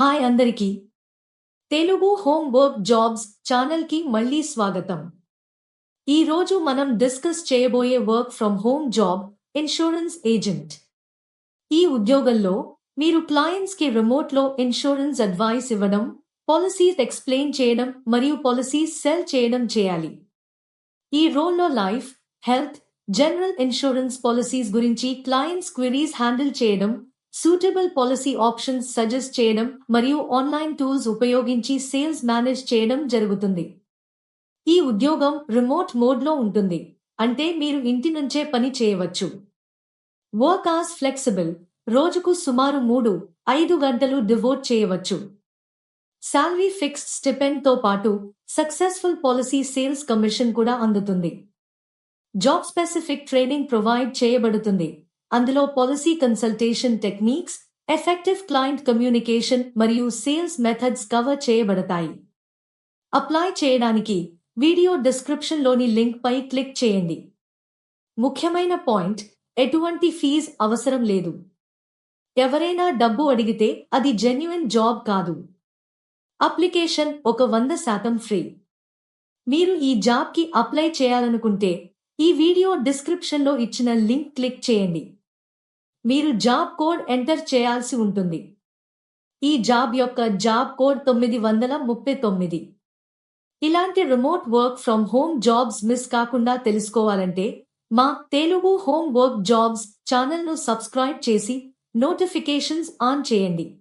Hi అందరికీ. Telugu home work jobs ఛానల్కి మళ్ళీ స్వాగతం. ఈ రోజు మనం డిస్కస్ చేయబోయే work from home job insurance agent. ఈ ఉద్యోగంలో మీరు క్లయింట్స్కి రిమోట్లో ఇన్సూరెన్స్ అడ్వైస్ ఇవ్వడం పాలసీస్ ఎక్స్ప్లెయిన్ చేయడం మరియు పాలసీస్ సెల్ చేయడం చేయాలి. ఈ రోల్లో life health general insurance policies గురించి క్లయింట్స్ క్వెరీస్ హ్యాండిల్ చేయడం సూటబుల్ పాలసీ ఆప్షన్స్ సజెస్ట్ చేయడం మరియు ఆన్లైన్ టూల్స్ ఉపయోగించి సేల్స్ మేనేజ్ చేయడం జరుగుతుంది ఈ ఉద్యోగం రిమోట్ మోడ్లో ఉంటుంది అంటే మీరు ఇంటి నుంచే పని చేయవచ్చు వర్క్ ఆస్ ఫ్లెక్సిబుల్ రోజుకు సుమారు మూడు ఐదు గంటలు డివోట్ చేయవచ్చు శాలరీ ఫిక్స్డ్ స్టిపెండ్తో పాటు సక్సెస్ఫుల్ పాలసీ సేల్స్ కమిషన్ కూడా అందుతుంది జాబ్ స్పెసిఫిక్ ట్రైనింగ్ ప్రొవైడ్ చేయబడుతుంది అందులో policy consultation techniques effective client communication మరియు సేల్స్ మెథడ్స్ కవర్ చేయబడతాయి. అప్లై చేయడానికి వీడియో డిస్క్రిప్షన్లోని లింక్పై క్లిక్ చేయండి. ముఖ్యమైన పాయింట్ ఎటువంటి ఫీజ్ అవసరం లేదు. ఎవరైనా డబ్బు అడిగితే అది జెన్యున్ జాబ్ కాదు. అప్లికేషన్ ఒక వంద శాతం ఫ్రీ. మీరు ఈ జాబ్కి అప్లై చేయాలనుకుంటే ఈ వీడియో డిస్క్రిప్షన్లో ఇచ్చిన లింక్ క్లిక్ చేయండి. మీరు జాబ్ కోడ్ ఎంటర్ చేయాల్సి ఉంటుంది. ఈ జాబ్ యొక్క జాబ్ కోడ్ తొమ్మిది వందల ముప్పై తొమ్మిది. ఇలాంటి remote work from home jobs miss కాకుండా తెలుసుకోవాలంటే మా తెలుగు హోమ్ వర్క్ జాబ్స్ ఛానల్ను సబ్స్క్రైబ్ చేసి నోటిఫికేషన్స్ ఆన్ చేయండి.